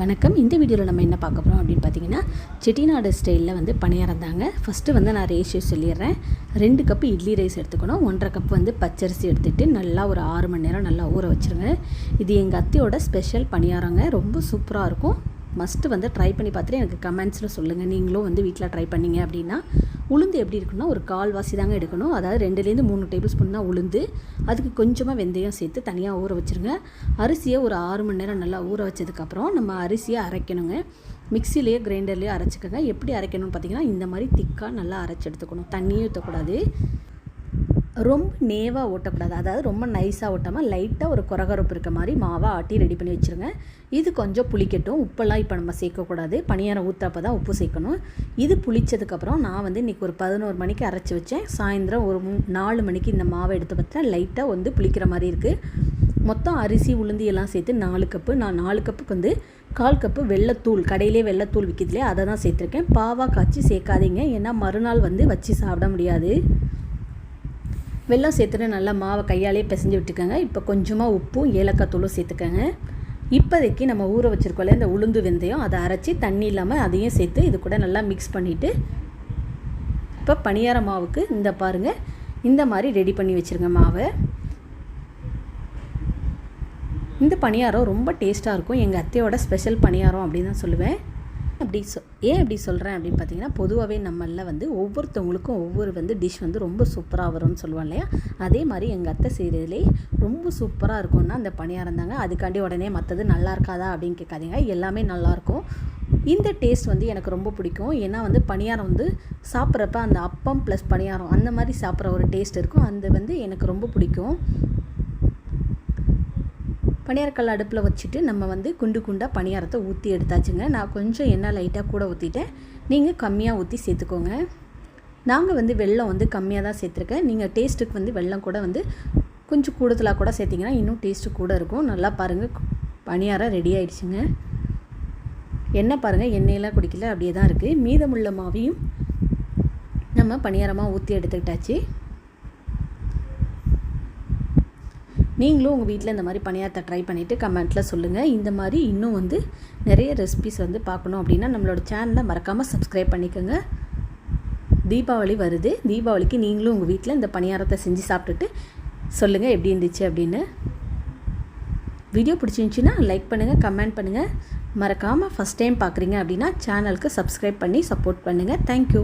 வணக்கம். இந்த வீடியோவில் நம்ம என்ன பார்க்க போகிறோம் அப்படின்னு பார்த்தீங்கன்னா செட்டிநாடு ஸ்டைலில் வந்து பணியாரம் தாங்க. ஃபஸ்ட்டு வந்து நான் ரேஷியோ சொல்லிடுறேன். ரெண்டு கப்பு இட்லி ரைஸ் எடுத்துக்கணும். ஒன்றரை கப் வந்து பச்சரிசி எடுத்துகிட்டு நல்லா ஒரு ஆறு மணி நேரம் நல்லா ஊற வச்சுருங்க. இது எங்கள் அத்தையோட ஸ்பெஷல் பணியாரங்க. ரொம்ப சூப்பராக இருக்கும். மஸ்ட்டு வந்து ட்ரை பண்ணி பார்த்துட்டு எனக்கு கமெண்ட்ஸில் சொல்லுங்கள் நீங்களும் வந்து வீட்டில் ட்ரை பண்ணிங்க அப்படின்னா உளுந்து எப்படி இருக்குன்னா ஒரு கால் வாசி தாங்க எடுக்கணும். அதாவது ரெண்டுலேருந்து மூணு டேபிள் ஸ்பூன் தான் உளுந்து. அதுக்கு கொஞ்சமாக வெந்தயம் சேர்த்து தனியாக ஊற வச்சுருங்க. அரிசியை ஒரு ஆறு மணி நேரம் நல்லா ஊற வச்சதுக்கப்புறம் நம்ம அரிசியை அரைக்கணுங்க. மிக்சிலேயே கிரைண்டர்லேயே அரைச்சிக்கோங்க. எப்படி அரைக்கணும்னு பார்த்தீங்கன்னா இந்த மாதிரி திக்காக நல்லா அரைச்சி எடுத்துக்கணும். தண்ணியும் ஊற்றக்கூடாது ரொம்ப நேவாக ஓட்டக்கூடாது. அதாவது ரொம்ப நைஸாக ஓட்டாமல் லைட்டாக ஒரு குறகரப்பு இருக்க மாதிரி மாவை ஆட்டி ரெடி பண்ணி வச்சுருங்க. இது கொஞ்சம் புளிக்கட்டும். உப்பெல்லாம் இப்போ நம்ம சேர்க்கக்கூடாது. பணியாரம் ஊற்றப்போ தான் உப்பு சேர்க்கணும். இது புளிச்சதுக்கப்புறம் நான் வந்து இன்றைக்கி ஒரு பதினோரு மணிக்கு அரைச்சி வச்சேன். சாயந்தரம் ஒரு மூ நாலு மணிக்கு இந்த மாவை எடுத்து பார்த்தா லைட்டாக வந்து புளிக்கிற மாதிரி இருக்குது மொத்தம் அரிசி உளுந்து எல்லாம் சேர்த்து நாலு கப்பு நான் நாலு கப்புக்கு வந்து கால் கப்பு வெள்ளத்தூள் கடையிலே வெள்ளத்தூள் விற்கிதுலையே அதை தான் சேர்த்துருக்கேன். பாவா காய்ச்சி சேர்க்காதீங்க. ஏன்னா மறுநாள் வந்து வச்சு சாப்பிட முடியாது. வெள்ளம் சேர்த்துட்டு நல்லா மாவை கையாலே பிசைஞ்சு விட்டுக்கோங்க. இப்போ கொஞ்சமாக உப்பும் ஏலக்காய் தூளும் சேர்த்துக்கோங்க. இப்போதைக்கு நம்ம ஊற வச்சுருக்கோம்ல இந்த உளுந்து வெந்தயம் அதை அரைச்சி தண்ணி இல்லாமல் அதையும் சேர்த்து இது கூட நல்லா மிக்ஸ் பண்ணிவிட்டு இப்போ பணியார மாவுக்கு இந்த பாருங்கள் இந்த மாதிரி ரெடி பண்ணி வச்சுருங்க மாவை. இந்த பணியாரம் ரொம்ப டேஸ்ட்டாக இருக்கும். எங்கள் அத்தையோட ஸ்பெஷல் பணியாரம் அப்படின்னு தான் சொல்லுவேன். அப்படி சொ ஏன் அப்படி சொல்கிறேன் அப்படின்னு பார்த்தீங்கன்னா பொதுவாகவே நம்மளில் வந்து ஒவ்வொருத்தவங்களுக்கும் ஒவ்வொரு வந்து டிஷ் வந்து ரொம்ப சூப்பராக வரும்னு சொல்லுவோம் இல்லையா? அதே மாதிரி எங்கள் அத்தை செய்கிறதுலே ரொம்ப சூப்பராக இருக்கும்னா அந்த பணியாக இருந்தாங்க அதுக்காண்டி உடனே மற்றது நல்லா இருக்காதா அப்படின்னு கேட்காதீங்க. எல்லாமே நல்லாயிருக்கும் இந்த டேஸ்ட் வந்து எனக்கு ரொம்ப பிடிக்கும். ஏன்னா வந்து பணியாரம் வந்து சாப்பிட்றப்ப அந்த அப்பம் ப்ளஸ் பணியாரம் அந்த மாதிரி சாப்பிட்ற ஒரு டேஸ்ட் இருக்கும். அது வந்து எனக்கு ரொம்ப பிடிக்கும். பணியாரக்கல் அடுப்பில் வச்சுட்டு நம்ம வந்து குண்டு குண்டாக பணியாரத்தை ஊற்றி எடுத்தாச்சுங்க. நான் கொஞ்சம் எண்ணெய் லைட்டாக கூட ஊற்றிட்டேன் நீங்கள் கம்மியாக ஊற்றி சேர்த்துக்கோங்க. நாங்கள் வந்து வெள்ளம் வந்து கம்மியாக தான் சேர்த்துருக்கேன். நீங்கள் டேஸ்ட்டுக்கு வந்து வெள்ளம் கூட வந்து கொஞ்சம் கூடுதலாக கூட சேர்த்திங்கன்னா இன்னும் டேஸ்ட்டு கூட இருக்கும். நல்லா பாருங்கள் பணியாரம் ரெடி ஆயிடுச்சுங்க. எண்ணெய் பாருங்கள் எண்ணெயெல்லாம் குடிக்கல அப்படியே தான் இருக்குது மீதமுள்ள மாவையும் நம்ம பணியாரமாக ஊற்றி எடுத்துக்கிட்டாச்சு. நீங்களும் உங்கள் வீட்டில் இந்த மாதிரி பணியாரத்தை ட்ரை பண்ணிவிட்டு கமெண்ட்டில் சொல்லுங்கள் இந்த மாதிரி இன்னும் வந்து நிறைய ரெசிபிஸ் வந்து பார்க்கணும் அப்படின்னா நம்மளோட சேனலை மறக்காமல் சப்ஸ்கிரைப் பண்ணிக்கோங்க. தீபாவளி வருது. தீபாவளிக்கு நீங்களும் உங்கள் வீட்டில் இந்த பணியாரத்தை செஞ்சு சாப்பிட்டுட்டு சொல்லுங்கள் எப்படி இருந்துச்சு அப்படின்னு. வீடியோ பிடிச்சிருந்துச்சின்னா லைக் பண்ணுங்கள் கமெண்ட் பண்ணுங்கள் மறக்காமல் ஃபஸ்ட் டைம் பார்க்குறீங்க அப்படின்னா சேனலுக்கு சப்ஸ்கிரைப் பண்ணி சப்போர்ட் பண்ணுங்கள் தேங்க்யூ